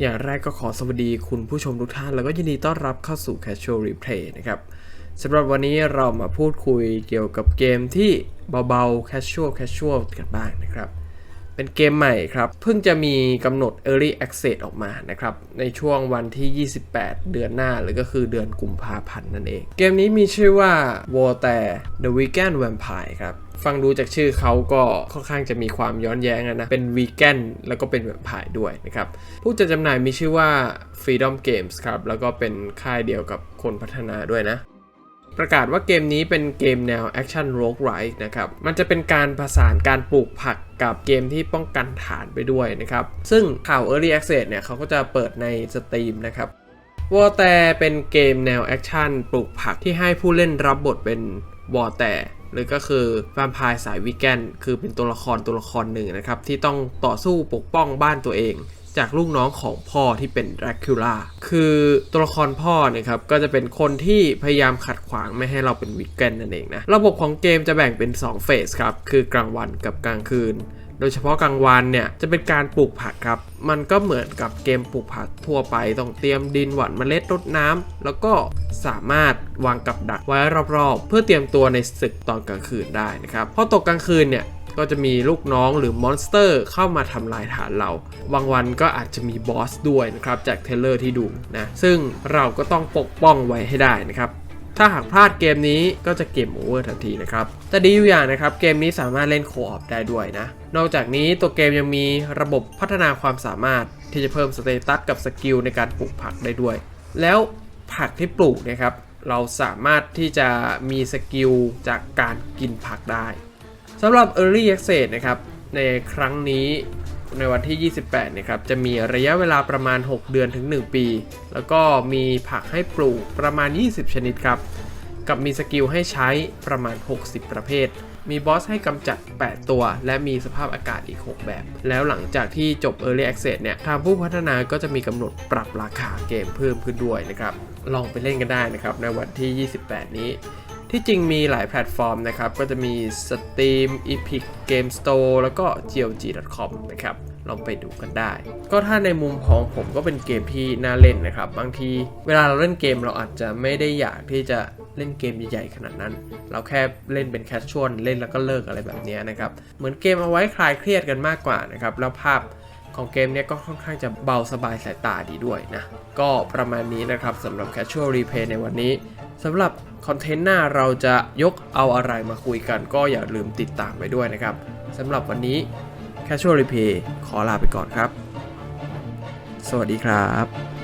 อย่างแรกก็ขอสวัสดีคุณผู้ชมทุกท่าน แล้วก็ยินดีต้อนรับเข้าสู่ Casual Replay นะครับสำหรับวันนี้เรามาพูดคุยเกี่ยวกับเกมที่เบาๆ Casual Casual กันบ้างนะครับ เป็นเกมใหม่ครับ เพิ่งจะมีกำหนด Early Access ออกมานะครับ ในช่วงวันที่ 28 เดือนหน้าหรือก็คือเดือนกุมภาพันธ์นั่นเอง เกมนี้มีชื่อว่า War t a r The Weekend Vampire ครับ ฟังดูจากชื่อเขาก็ค่อนข้างจะมีความย้อนแย้งอะนะ เป็นวีแกนแล้วก็เป็นแวมไพร์ด้วยนะครับ ผู้จัดจำหน่ายมีชื่อว่า Freedom Games ครับ แล้วก็เป็นค่ายเดียวกับคนพัฒนาด้วยนะ ประกาศว่าเกมนี้เป็นเกมแนวแอคชั่นโรกไรท์นะครับ มันจะเป็นการผสานการปลูกผักกับเกมที่ป้องกันฐานไปด้วยนะครับ ซึ่งข่าว Early Access เนี่ยเขาก็จะเปิดในสตรีมนะครับวอแต่เป็นเกมแนวแอคชั่นปลูกผักที่ให้ผู้เล่นรับบทเป็นวอแต่ หรือก็คือแวมไพร์สายวิกแกนคือเป็นตัวละครตัวละครหนึ่งนะครับ ที่ต้องต่อสู้ปกป้องบ้านตัวเอง จากลูกน้องของพ่อที่เป็นแรคิล่าคือตัวละครพ่อเนะครับ ก็จะเป็นคนที่พยายามขัดขวางไม่ให้เราเป็นวิกเกนนั่นเองนะ ระบบของเกมจะแบ่งเป็น 2 เฟสครับ คือกลางวันกับกลางคืน โดยเฉพาะกลางวันเนี่ยจะเป็นการปลูกผักครับ มันก็เหมือนกับเกมปลูกผักทั่วไป ต้องเตรียมดินหว่านเมล็ดรดน้ำแล้วก็สามารถวางกับดักไว้รอบๆ เพื่อเตรียมตัวในศึกตอนกลางคืนได้นะครับพอตกกลางคืนเนี่ยก็จะมีลูกน้องหรือมอนสเตอร์เข้ามาทำลายฐานเรา บางวันก็อาจจะมีบอสด้วยนะครับ จากเทเลอร์ที่ดูนะ ซึ่งเราก็ต้องปกป้องไว้ให้ได้นะครับ ถ้าหากพลาดเกมนี้ก็จะเกมโอเวอร์ทันทีนะครับ แต่ดีอยู่อย่างนะครับ เกมนี้สามารถเล่นโคออฟได้ด้วยนะ นอกจากนี้ตัวเกมยังมีระบบพัฒนาความสามารถที่จะเพิ่มสเตตัสกับสกิลในการปลูกผักได้ด้วย แล้วผักที่ปลูกนะครับ เราสามารถที่จะมีสกิลจากการกินผักได้สำหรับ Early Access นะครับ ในครั้งนี้ ในวันที่ 28นะครับจะมีระยะเวลาประมาณ 6 เดือนถึง 1 ปี แล้วก็มีผักให้ปลูกประมาณ 20 ชนิดครับ กับมีสกิลให้ใช้ประมาณ 60 ประเภท มีบอสให้กำจัด 8 ตัว และมีสภาพอากาศอีก 6 แบบ แล้วหลังจากที่จบ Early Access เนี่ย ทางผู้พัฒนาก็จะมีกำหนดปรับราคาเกมเพิ่มขึ้นด้วยนะครับ ลองไปเล่นกันได้นะครับในวันที่ 28 นี้ ที่จริงมีหลายแพลตฟอร์มนะครับ ก็จะมี Steam, Epic Game Store แล้วก็ GOG.com นะครับลองไปดูกันได้ ก็ถ้าในมุมของผมก็เป็นเกมที่น่าเล่นนะครับ บางทีเวลาเราเล่นเกมเราอาจจะไม่ได้อยากที่จะเล่นเกมใหญ่ๆขนาดนั้น เราแค่เล่นเป็นแคชชวลเล่นแล้วก็เลิกอะไรแบบนี้นะครับ เหมือนเกมเอาไว้คลายเครียดกันมากกว่านะครับ แล้วภาพ ของเกมเนี้ยก็ค่อนข้างจะเบาสบายสายตาดีด้วยนะ ก็ประมาณนี้นะครับสำหรับ Casual Replay ในวันนี้สำหรับคอนเทนต์หน้าเราจะยกเอาอะไรมาคุยกัน ก็อย่าลืมติดตามไปด้วยนะครับสำหรับวันนี้ Casual Replay ขอลาไปก่อนครับ สวัสดีครับ